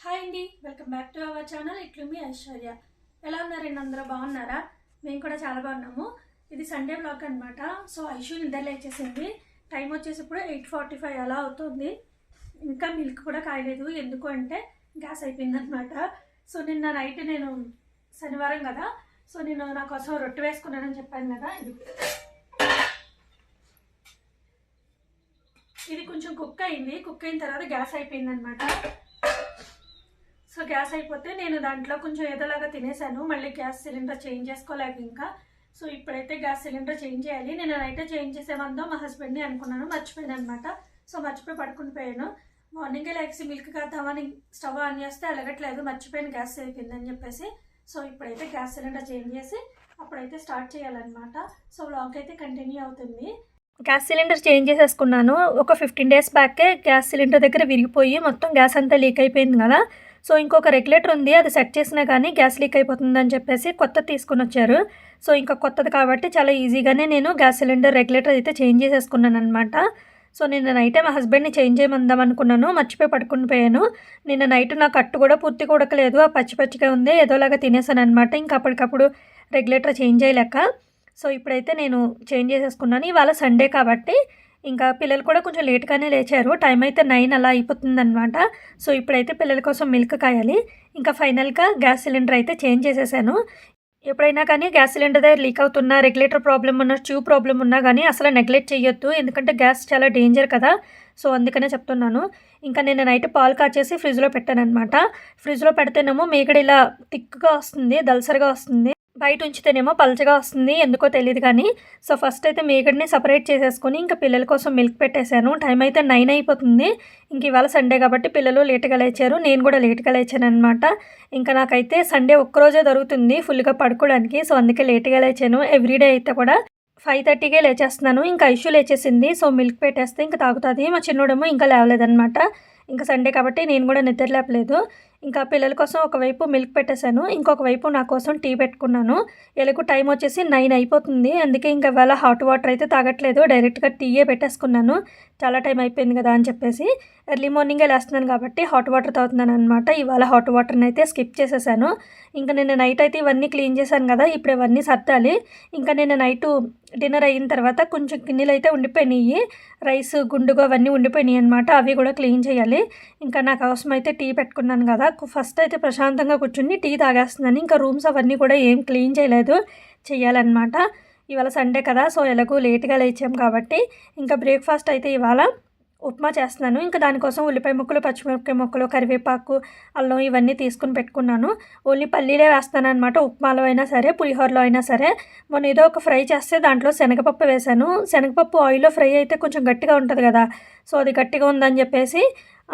Hi అండి welcome back to our channel. ఇట్లు మీ ఐశ్వర్య. ఎలా ఉన్నారండి అందరూ? బాగున్నారా? మేము కూడా చాలా బాగున్నాము. ఇది సండే బ్లాగ్ అనమాట సో ఐషు నిద్ర లేచేసింది. టైం వచ్చేసి ఇప్పుడు ఎయిట్ ఫార్టీ ఫైవ్ అలా అవుతుంది. ఇంకా మిల్క్ కూడా కాయలేదు. ఎందుకు అంటే గ్యాస్ అయిపోయింది అనమాట సో నిన్న నైట్ నేను శనివారం కదా. సో నేను నా కోసం రొట్టె వేసుకున్నానని చెప్పాను కదా. ఇది ఇది కొంచెం కుక్ అయింది. కుక్ అయిన తర్వాత గ్యాస్ అయిపోయింది అనమాట సో గ్యాస్ అయిపోతే నేను దాంట్లో కొంచెం ఏదోలాగా తినేసాను. మళ్ళీ గ్యాస్ సిలిండర్ చేంజ్ చేసుకోలేక ఇంకా. సో ఇప్పుడైతే గ్యాస్ సిలిండర్ చేంజ్ చేయాలి. నేను అయితే చేంజ్ చేసేమందో మా హస్బెండ్ని అనుకున్నాను. మర్చిపోయాను అనమాట సో మర్చిపోయి పడుకుని పోయాను. మార్నింగే లెగ్స్ మిల్క్ కాద్దామని స్టవ్ ఆన్ చేస్తే అలగట్లేదు. మర్చిపోయిన గ్యాస్ అయిపోయిందని చెప్పేసి. సో ఇప్పుడైతే గ్యాస్ సిలిండర్ చేంజ్ చేసి అప్పుడైతే స్టార్ట్ చేయాలన్నమాట. సో వ్లాగ్ అయితే కంటిన్యూ అవుతుంది. గ్యాస్ సిలిండర్ చేంజ్ చేసేసుకున్నాను. ఒక ఫిఫ్టీన్ డేస్ బ్యాకే గ్యాస్ సిలిండర్ దగ్గర విరిగిపోయి మొత్తం గ్యాస్ అంతా లీక్ అయిపోయింది కదా. సో ఇంకొక రెగ్యులేటర్ ఉంది అది సెట్ చేసినా కానీ గ్యాస్ లీక్ అయిపోతుందని చెప్పేసి కొత్తది తీసుకుని వచ్చారు. సో ఇంకా కొత్తది కాబట్టి చాలా ఈజీగానే నేను గ్యాస్ సిలిండర్ రెగ్యులేటర్ అయితే చేంజ్ చేసేసుకున్నాను అనమాట సో నిన్న నైటే మా హస్బెండ్ని చేంజ్ చేయమందాం అనుకున్నాను మర్చిపోయి పడుకుని పోయాను. నిన్న నైట్ నా కట్టు కూడా పూర్తిగా ఉడకలేదు ఆ పచ్చి పచ్చిగా ఉంది ఏదోలాగా తినేసాను అనమాట ఇంకా అప్పటికప్పుడు రెగ్యులేటర్ చేంజ్ చేయలేక సో ఇప్పుడైతే నేను చేంజ్ చేసేసుకున్నాను ఇవాళ సండే కాబట్టి ఇంకా పిల్లలు కూడా కొంచెం లేట్గానే లేచారు. టైం అయితే నైన్ అలా అయిపోతుందన్నమాట. సో ఇప్పుడైతే పిల్లల కోసం మిల్క్ కాయాలి. ఇంకా ఫైనల్గా గ్యాస్ సిలిండర్ అయితే చేంజ్ చేసేసాను. ఎప్పుడైనా కానీ గ్యాస్ సిలిండర్ దగ్గర లీక్ అవుతున్నా రెగ్యులేటర్ ప్రాబ్లం ఉన్నా ట్యూబ్ ప్రాబ్లం ఉన్నా కానీ అసలు నెగ్లెక్ట్ చేయొద్దు ఎందుకంటే గ్యాస్ చాలా డేంజర్ కదా. సో అందుకనే చెప్తున్నాను. ఇంకా నేను నైట్ పాలు కాచేసి ఫ్రిడ్జ్లో పెట్టాను అనమాట ఫ్రిడ్జ్లో పెడితేనేమో మేకడ ఇలా థిక్గా వస్తుంది దల్సరిగా వస్తుంది. బయట ఉంచితేనేమో పలచగా వస్తుంది ఎందుకో తెలియదు కానీ. సో ఫస్ట్ అయితే మేకడిని సపరేట్ చేసేసుకొని ఇంకా పిల్లల కోసం మిల్క్ పెట్టేశాను. టైం అయితే నైన్ అయిపోతుంది. ఇంక ఇవాళ సండే కాబట్టి పిల్లలు లేట్గా లేచారు. నేను కూడా లేట్గా లేచాను అనమాట ఇంకా నాకైతే సండే ఒక్కరోజే దొరుకుతుంది ఫుల్గా పడుకోవడానికి. సో అందుకే లేట్గా లేచాను. ఎవ్రీడే అయితే కూడా ఫైవ్ థర్టీకే లేచేస్తున్నాను. ఇంకా ఇష్యూ లేచేసింది. సో మిల్క్ పెట్టేస్తే ఇంకా తాగుతుంది. మా చిన్నోడేమో ఇంకా లేవలేదనమాట ఇంకా సండే కాబట్టి నేను కూడా నిద్ర లేపలేదు. ఇంకా పిల్లల కోసం ఒకవైపు మిల్క్ పెట్టేశాను ఇంకొక వైపు నా కోసం టీ పెట్టుకున్నాను. ఎలాగో టైం వచ్చేసి నైన్ అయిపోతుంది అందుకే ఇంకా ఇవాళ హాట్ వాటర్ అయితే తాగట్లేదు డైరెక్ట్గా టీయే పెట్టేసుకున్నాను. చాలా టైం అయిపోయింది కదా అని చెప్పేసి ఎర్లీ మార్నింగే లేస్తున్నాను కాబట్టి హాట్ వాటర్ తాగుతున్నాను అనమాట ఇవాళ హాట్ వాటర్ని అయితే స్కిప్ చేసేసాను. ఇంకా నేను నైట్ అయితే ఇవన్నీ క్లీన్ చేశాను కదా ఇప్పుడు ఇవన్నీ సర్దాలి. ఇంకా నేను నైట్ డిన్నర్ అయిన తర్వాత కొంచెం గిన్నెలు అయితే ఉండిపోయినాయి. రైస్ గుండుగా అవన్నీ ఉండిపోయినాయి అనమాట అవి కూడా క్లీన్ చేయాలి. ఇంకా నాకు అవసరం అయితే టీ పెట్టుకున్నాను కదా. ఫస్ట్ అయితే ప్రశాంతంగా కూర్చుని టీ తాగేస్తున్నాను. ఇంకా రూమ్స్ అవన్నీ కూడా ఏం క్లీన్ చేయలేదు. చేయాలన్నమాట ఇవాళ సండే కదా సో ఎలాగో లేట్గా లేచాం కాబట్టి ఇంకా బ్రేక్ఫాస్ట్ అయితే ఇవాళ ఉప్మా చేస్తున్నాను. ఇంకా దానికోసం ఉల్లిపాయ ముక్కలు పచ్చిమిరపకాయ ముక్కలు కరివేపాకు అల్లం ఇవన్నీ తీసుకుని పెట్టుకున్నాను. ఓన్లీ పల్లీలే వేస్తాను అనమాట ఉప్మాలో అయినా సరే పులిహోరలో అయినా సరే. మొన్న ఏదో ఒక ఫ్రై చేస్తే దాంట్లో శనగపప్పు వేశాను. శనగపప్పు ఆయిల్లో ఫ్రై అయితే కొంచెం గట్టిగా ఉంటుంది కదా. సో అది గట్టిగా ఉందని చెప్పేసి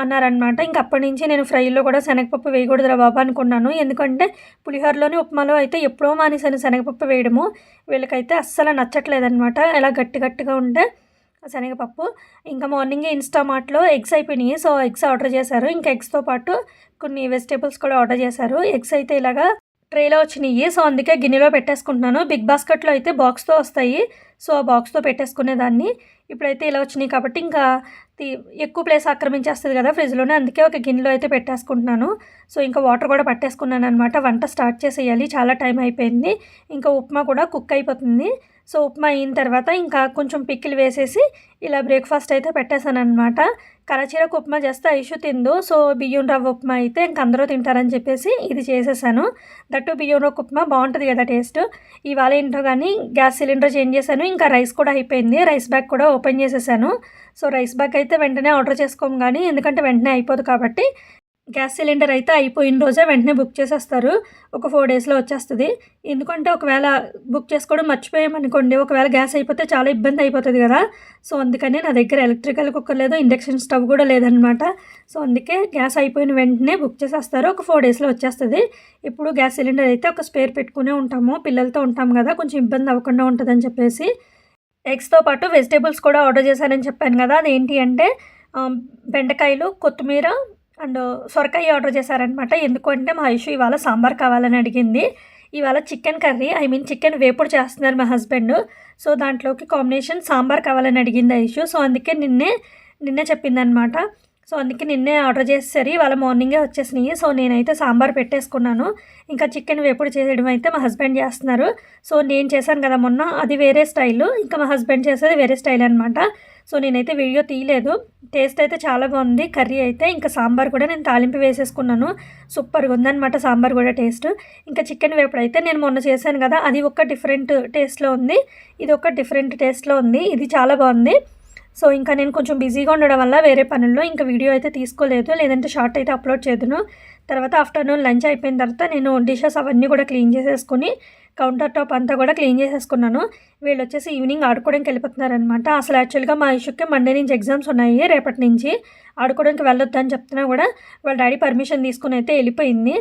అన్నారనమాట ఇంక అప్పటి నుంచి నేను ఫ్రైలో కూడా శనగపప్పు వేయకూడదురా బాబా అనుకున్నాను. ఎందుకంటే పులిహోరలోని ఉప్మాలో అయితే ఎప్పుడో మానేసాను శనగపప్పు వేయడము. వీళ్ళకైతే అస్సలు నచ్చట్లేదనమాట ఎలా గట్టి గట్టిగా ఉంటే శనగపప్పు. ఇంకా మార్నింగే ఇన్స్టామార్ట్లో ఎగ్స్ అయిపోయినాయి. సో ఎగ్స్ ఆర్డర్ చేశారు. ఇంకా ఎగ్స్తో పాటు కొన్ని వెజిటేబుల్స్ కూడా ఆర్డర్ చేశారు. ఎగ్స్ అయితే ఇలాగా ట్రేలో వచ్చినాయి. సో అందుకే గిన్నెలో పెట్టేసుకుంటున్నాను. బిగ్ బాస్కెట్లో అయితే బాక్స్తో వస్తాయి. సో ఆ బాక్స్తో పెట్టేసుకునేదాన్ని ఇప్పుడైతే ఇలా వచ్చినాయి కాబట్టి ఇంకా ఎక్కువ ప్లేస్ ఆక్రమించేస్తుంది కదా ఫ్రిడ్జ్లోనే. అందుకే ఒక గిన్నెలో అయితే పెట్టేసుకుంటున్నాను. సో ఇంకా వాటర్ కూడా పట్టేసుకున్నాను అనమాట వంట స్టార్ట్ చేసేయాలి. చాలా టైం అయిపోయింది. ఇంకా ఉప్మా కూడా కుక్ అయిపోతుంది. సో ఉప్మా అయిన తర్వాత ఇంకా కొంచెం పిక్కిలు వేసేసి ఇలా బ్రేక్ఫాస్ట్ అయితే పెట్టేశాను అనమాట కరచీరకు ఉప్మా చేస్తే ఐషు తిందు. సో బియ్యం రవ్వ ఉప్మా అయితే ఇంక అందరూ తింటారని చెప్పేసి ఇది చేసేసాను. దట్టు బియ్యం రవ్వ ఉప్మా బాగుంటుంది కదా టేస్ట్. ఇవాళ ఏంటో కానీ గ్యాస్ సిలిండర్ చేంజ్ చేశాను. ఇంకా రైస్ కూడా అయిపోయింది. రైస్ బ్యాగ్ కూడా ఓపెన్ చేసేసాను. సో రైస్ బ్యాగ్ అయితే వెంటనే ఆర్డర్ చేసుకోము కానీ ఎందుకంటే వెంటనే అయిపోదు కాబట్టి గ్యాస్ సిలిండర్ అయితే అయిపోయిన రోజే వెంటనే బుక్ చేసేస్తారు. ఒక ఫోర్ డేస్లో వచ్చేస్తుంది. ఎందుకంటే ఒకవేళ బుక్ చేసుకోవడం మర్చిపోయామనుకోండి ఒకవేళ గ్యాస్ అయిపోతే చాలా ఇబ్బంది అయిపోతుంది కదా. సో అందుకని నా దగ్గర ఎలక్ట్రికల్ కుక్కర్ లేదు ఇండక్షన్ స్టవ్ కూడా లేదనమాట. సో అందుకే గ్యాస్ అయిపోయిన వెంటనే బుక్ చేసేస్తారు. ఒక ఫోర్ డేస్లో వచ్చేస్తుంది. ఇప్పుడు గ్యాస్ సిలిండర్ అయితే ఒక స్పేర్ పెట్టుకునే ఉంటాము. పిల్లలతో ఉంటాం కదా కొంచెం ఇబ్బంది అవ్వకుండా ఉంటుందని చెప్పేసి. ఎగ్స్తో పాటు వెజిటేబుల్స్ కూడా ఆర్డర్ చేశానని చెప్పాను కదా అదేంటి అంటే బెండకాయలు కొత్తిమీర అండ్ సొరకాయ ఆర్డర్ చేశారనమాట. ఎందుకంటే మా ఇష్యూ ఇవాళ సాంబార్ కావాలని అడిగింది. ఇవాళ chicken curry I mean chicken వేపుడు చేస్తున్నారు మా హస్బెండ్. సో దాంట్లోకి కాంబినేషన్ సాంబార్ కావాలని అడిగింది ఇష్యూ సో అందుకే నిన్నే నిన్నే చెప్పిందనమాట. సో అందుకే నిన్నే ఆర్డర్ చేసేసరి ఇవాళ మార్నింగే వచ్చేసినాయి. సో నేనైతే సాంబార్ పెట్టేసుకున్నాను. ఇంకా చికెన్ వేపుడు చేయడం అయితే మా హస్బెండ్ చేస్తున్నారు. సో నేను చేశాను కదా మొన్న. అది వేరే స్టైల్. ఇంకా మా హస్బెండ్ చేసేది వేరే స్టైల్ అనమాట. సో నేనైతే వీడియో తీయలేదు. టేస్ట్ అయితే చాలా బాగుంది. కర్రీ అయితే ఇంకా సాంబార్ కూడా నేను తాలింపు వేసేసుకున్నాను. సూపర్గా ఉందన్నమాట సాంబార్ కూడా టేస్ట్. ఇంకా చికెన్ వేపుడు అయితే నేను మొన్న చేశాను కదా అది ఒక డిఫరెంట్ టేస్ట్లో ఉంది. ఇది ఒక డిఫరెంట్ టేస్ట్లో ఉంది. ఇది చాలా బాగుంది. సో ఇంకా నేను కొంచెం బిజీగా ఉండడం వల్ల వేరే పనుల్లో ఇంకా వీడియో అయితే తీసుకోలేదు. లేదంటే షార్ట్ అయితే అప్లోడ్ చేద్దును తర్వాత ఆఫ్టర్నూన్ లంచ్ అయిపోయిన తర్వాత నేను డిషెస్ అవన్నీ కూడా క్లీన్ చేసేసుకుని కౌంటర్ టాప్ అంతా కూడా క్లీన్ చేసేసుకున్నాను. వీళ్ళు వచ్చేసి ఈవినింగ్ ఆడుకోవడానికి వెళ్ళిపోతున్నారనమాట అసలు యాక్చువల్గా మా ఇష్యూకి మండే నుంచి ఎగ్జామ్స్ ఉన్నాయి రేపటి నుంచి. ఆడుకోవడానికి వెళ్ళొద్దని చెప్తున్నా కూడా వాళ్ళ డాడీ పర్మిషన్ తీసుకుని అయితే వెళ్ళిపోయింది.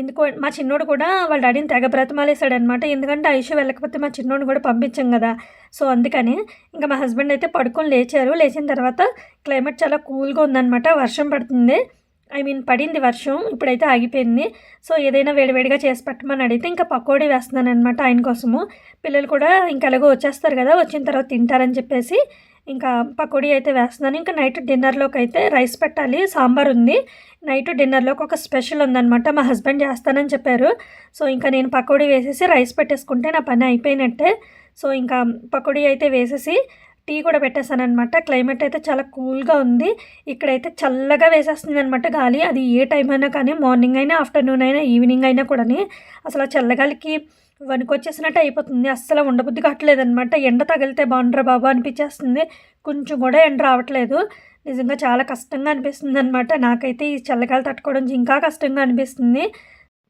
ఎందుకు మా చిన్నోడు కూడా వాళ్ళ డాడీని తెగ బ్రతమాలేశాడనమాట ఎందుకంటే ఐషు వెళ్ళకపోతే మా చిన్నోడిని కూడా పంపించాం కదా. సో అందుకని ఇంకా మా హస్బెండ్ అయితే పడుకొని లేచారు. లేచిన తర్వాత క్లైమేట్ చాలా కూల్గా ఉందన్నమాట. వర్షం పడుతుంది. ఐ మీన్ పడింది వర్షం ఇప్పుడైతే ఆగిపోయింది. సో ఏదైనా వేడివేడిగా చేసి పెట్టమని అడిగితే ఇంకా పకోడీ వేస్తున్నాను అనమాట ఆయన కోసము. పిల్లలు కూడా ఇంకా ఎలాగో వచ్చేస్తారు కదా వచ్చిన తర్వాత తింటారని చెప్పేసి ఇంకా పకోడీ అయితే వేస్తున్నాను. ఇంకా నైట్ డిన్నర్లోకి అయితే రైస్ పెట్టాలి సాంబార్ ఉంది. నైట్ డిన్నర్లోకి ఒక స్పెషల్ ఉందన్నమాట మా హస్బెండ్ చేస్తానని చెప్పారు. సో ఇంకా నేను పకోడీ వేసేసి రైస్ పెట్టేసుకుంటే నా పని అయిపోయినట్టే. సో ఇంకా పకోడీ అయితే వేసేసి టీ కూడా పెట్టేశాను అనమాట క్లైమేట్ అయితే చాలా కూల్గా ఉంది. ఇక్కడైతే చల్లగా వేసేస్తుంది అనమాట గాలి. అది ఏ టైం అయినా కానీ మార్నింగ్ అయినా ఆఫ్టర్నూన్ అయినా ఈవినింగ్ అయినా కూడా అసలు ఆ చల్లగాలికి వణుకొచ్చేసినట్టు అయిపోతుంది. అస్సలు ఉండబుద్ధి కావట్లేదనమాట ఎండ తగిలితే బాగుండ్రా బాబు అనిపించేస్తుంది. కొంచెం కూడా ఎండ రావట్లేదు. నిజంగా చాలా కష్టంగా అనిపిస్తుంది అనమాట నాకైతే ఈ చల్లగాలి తట్టుకోవడం ఇంకా కష్టంగా అనిపిస్తుంది.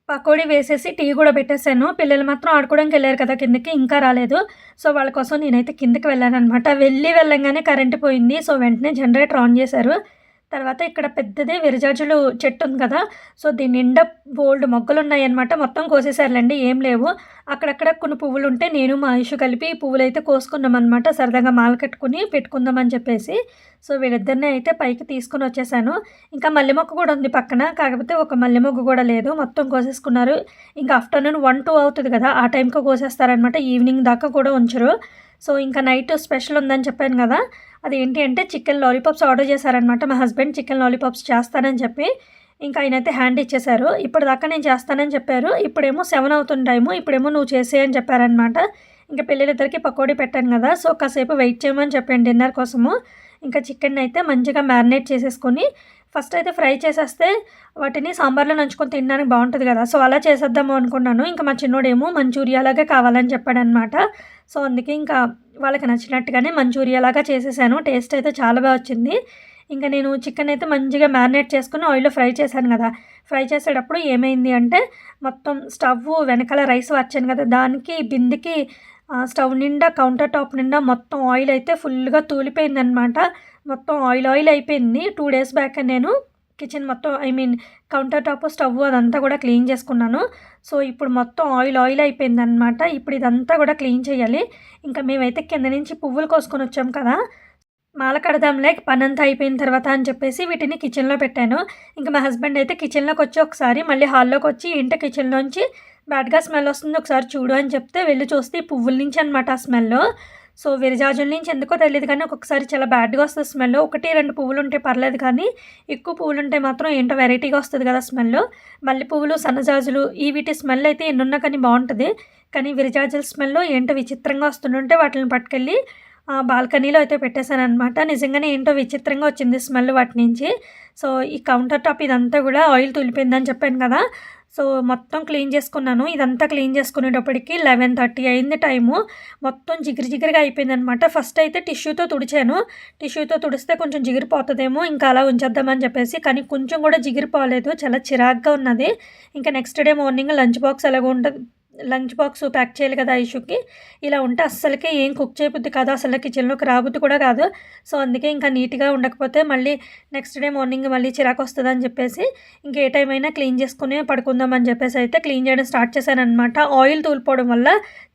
పకోడీ వేసేసి టీ కూడా పెట్టేశాను. పిల్లలు మాత్రం ఆడుకోవడానికి వెళ్ళారు కదా కిందకి ఇంకా రాలేదు. సో వాళ్ళ కోసం నేనైతే కిందకి వెళ్ళాను అనమాట వెళ్ళి వెళ్ళంగానే కరెంటు పోయింది. సో వెంటనే జనరేటర్ ఆన్ చేశారు. తర్వాత ఇక్కడ పెద్దదే విరజాజులు చెట్టు ఉంది కదా. సో దీని నిండా బోల్డ్ మొక్కలు ఉన్నాయి అనమాట మొత్తం కోసేసారులేండి ఏం లేవు. అక్కడక్కడ కొన్ని పువ్వులు ఉంటే నేను మా ఇషు కలిపి పువ్వులు అయితే కోసుకున్నాం అనమాట సరదాగా మాల కట్టుకుని పెట్టుకుందామని చెప్పేసి. సో వీళ్ళిద్దరిని అయితే పైకి తీసుకుని వచ్చేసాను. ఇంకా మల్లె మొక్క కూడా ఉంది పక్కన. కాకపోతే ఒక మల్లె మొక్క కూడా లేదు. మొత్తం కోసేసుకున్నారు. ఇంకా ఆఫ్టర్నూన్ వన్ టూ అవుతుంది కదా. ఆ టైంకి కోసేస్తారనమాట ఈవినింగ్ దాకా కూడా ఉంచరు. సో ఇంకా నైట్ స్పెషల్ ఉందని చెప్పాను కదా. అది ఏంటి అంటే చికెన్ లాలీపాప్స్ ఆర్డర్ చేశారనమాట మా హస్బెండ్ చికెన్ లాలీపాప్స్ చేస్తానని చెప్పి ఇంకా ఆయన అయితే హ్యాండ్ ఇచ్చేశారు. ఇప్పటిదాకా నేను చేస్తానని చెప్పారు. ఇప్పుడేమో సెవెన్ అవుతుంది టైము ఇప్పుడేమో నువ్వు చేసేయని చెప్పారనమాట ఇంకా పిల్లలిద్దరికి పకోడీ పెట్టాను కదా సో కాసేపు వెయిట్ చేయమని చెప్పాను డిన్నర్ కోసము. ఇంకా చికెన్ అయితే మంచిగా మ్యారినేట్ చేసేసుకొని ఫస్ట్ అయితే ఫ్రై చేసేస్తే వాటిని సాంబార్లో నంచుకొని తినడానికి బాగుంటుంది కదా. సో అలా చేసేద్దాము అనుకున్నాను. ఇంకా మా చిన్నోడేమో మంచూరియాలాగే కావాలని చెప్పాడనమాట. సో అందుకే ఇంకా వాళ్ళకి నచ్చినట్టుగానే మంచూరియాలాగా చేసేసాను. టేస్ట్ అయితే చాలా బాగా వచ్చింది. ఇంకా నేను చికెన్ అయితే మంచిగా మ్యారినేట్ చేసుకుని ఆయిల్లో ఫ్రై చేశాను కదా. ఫ్రై చేసేటప్పుడు ఏమైంది అంటే మొత్తం స్టవ్ వెనకాల రైస్ వచ్చాను కదా. దానికి బిందెకి స్టవ్ నిండా కౌంటర్ టాప్ నిండా మొత్తం ఆయిల్ అయితే ఫుల్గా తూలిపోయిందనమాట. మొత్తం ఆయిల్ ఆయిల్ అయిపోయింది. టూ డేస్ బ్యాక్ నేను కిచెన్ మొత్తం I mean counter top stove అదంతా కూడా క్లీన్ చేసుకున్నాను. సో ఇప్పుడు మొత్తం ఆయిల్ ఆయిల్ అయిపోయిందనమాట ఇప్పుడు ఇదంతా కూడా క్లీన్ చేయాలి. ఇంకా మేమైతే కింద నుంచి పువ్వులు కోసుకొని వచ్చాం కదా. మాల కడదాంలే పని అంతా అయిపోయిన తర్వాత అని చెప్పేసి వీటిని కిచెన్లో పెట్టాను. ఇంకా మా హస్బెండ్ అయితే కిచెన్లోకి వచ్చి ఒకసారి మళ్ళీ హాల్లోకి వచ్చి ఇంటి కిచెన్లోంచి బ్యాడ్గా స్మెల్ వస్తుంది ఒకసారి చూడు అని చెప్తే వెళ్ళి చూస్తే ఈ పువ్వుల నుంచి అనమాట ఆ స్మెల్ సో విరజాజుల నుంచి ఎందుకో తెలియదు కానీ ఒక్కొక్కసారి చాలా బ్యాడ్గా వస్తుంది స్మెల్ ఒకటి రెండు పువ్వులు ఉంటే పర్లేదు కానీ ఎక్కువ పువ్వులు ఉంటే మాత్రం ఏంటో వెరైటీగా వస్తుంది కదా స్మెల్ మల్లె పువ్వులు సన్నజాజులు ఈ వీటి స్మెల్ అయితే ఎన్నున్నా కానీ బాగుంటుంది. కానీ విరజాజుల స్మెల్ ఏంటో విచిత్రంగా వస్తుంటే వాటిని పట్టుకెళ్ళి బాల్కనీలో అయితే పెట్టేశాను అనమాట నిజంగానే ఏంటో విచిత్రంగా వచ్చింది స్మెల్ వాటి నుంచి. సో ఈ కౌంటర్ టాప్ ఇదంతా కూడా ఆయిల్ తులిపోయిందని చెప్పాను కదా. సో మొత్తం క్లీన్ చేసుకున్నాను. ఇదంతా క్లీన్ చేసుకునేటప్పటికి లెవెన్ థర్టీ అయింది టైము. మొత్తం జిగిరి జిగిరిగా అయిపోయింది అనమాట ఫస్ట్ అయితే టిష్యూతో తుడిచాను. టిష్యూతో తుడిస్తే కొంచెం జిగిరిపోతుందేమో ఇంకా అలా ఉంచేద్దామని చెప్పేసి కానీ కొంచెం కూడా జిగిరిపోలేదు. చాలా చిరాగ్గా ఉన్నది. ఇంకా next day morning lunch box ఎలాగో ఉంటుంది లంచ్ బాక్స్ ప్యాక్ చేయాలి కదా ఇష్యూకి. ఇలా ఉంటే అస్సలకే ఏం కుక్ చేయబుద్ది కాదు. అసలు కిచెన్లోకి రాబుద్ది కూడా కాదు. సో అందుకే ఇంకా నీట్గా ఉండకపోతే మళ్ళీ నెక్స్ట్ డే మార్నింగ్ మళ్ళీ చిరాకు వస్తుంది అని చెప్పేసి ఇంక ఏ టైం అయినా క్లీన్ చేసుకుని పడుకుందాం అని చెప్పేసి అయితే క్లీన్ చేయడం స్టార్ట్ చేశాను అనమాట ఆయిల్ తూలిపోవడం వల్ల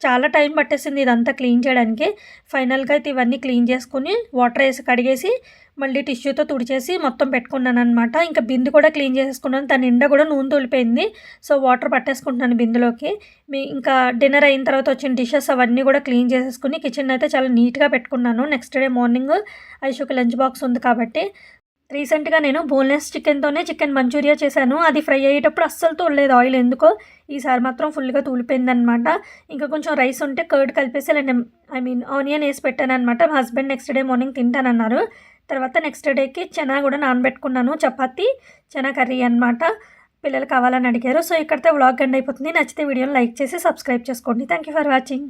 చాలా టైం పట్టేసింది ఇదంతా క్లీన్ చేయడానికి. ఫైనల్గా అయితే ఇవన్నీ క్లీన్ చేసుకుని వాటర్ వేసి కడిగేసి మళ్ళీ టిష్యూతో తుడిచేసి మొత్తం పెట్టుకున్నాను అనమాట ఇంకా బిందు కూడా క్లీన్ చేసేసుకున్నాను. తన నిండా కూడా నూనె తొలిపోయింది. So water పట్టేసుకుంటున్నాను బిందులోకి. మీ ఇంకా డిన్నర్ అయిన తర్వాత వచ్చిన డిషెస్ అవన్నీ కూడా క్లీన్ చేసేసుకుని కిచెన్ అయితే చాలా నీట్గా పెట్టుకున్నాను. నెక్స్ట్ డే మార్నింగ్ ఐషుకి లంచ్ బాక్స్ ఉంది కాబట్టి. రీసెంట్గా నేను బోన్లెస్ చికెన్తోనే చికెన్ మంచూరియా చేశాను. అది ఫ్రై అయ్యేటప్పుడు అస్సలు తోడలేదు ఆయిల్ ఎందుకో. ఈసారి మాత్రం ఫుల్గా తూలిపోయిందనమాట ఇంకా కొంచెం రైస్ ఉంటే కర్డ్ కలిపేసి ఐ మీన్ ఆనియన్ వేసి పెట్టాను అనమాట మా హస్బెండ్ నెక్స్ట్ డే మార్నింగ్ తింటానన్నారు. తర్వాత నెక్స్ట్ డేకి చెనా కూడా నానబెట్టుకున్నాను. చపాతి చెనా కర్రీ అనమాట పిల్లలు కావాలని అడిగారు. సో ఇక్కడితో వ్లాగ్ ఎండ్ అయిపోతుంది. నచ్చితే వీడియోని లైక్ చేసి సబ్స్క్రైబ్ చేసుకోండి. Thank you for watching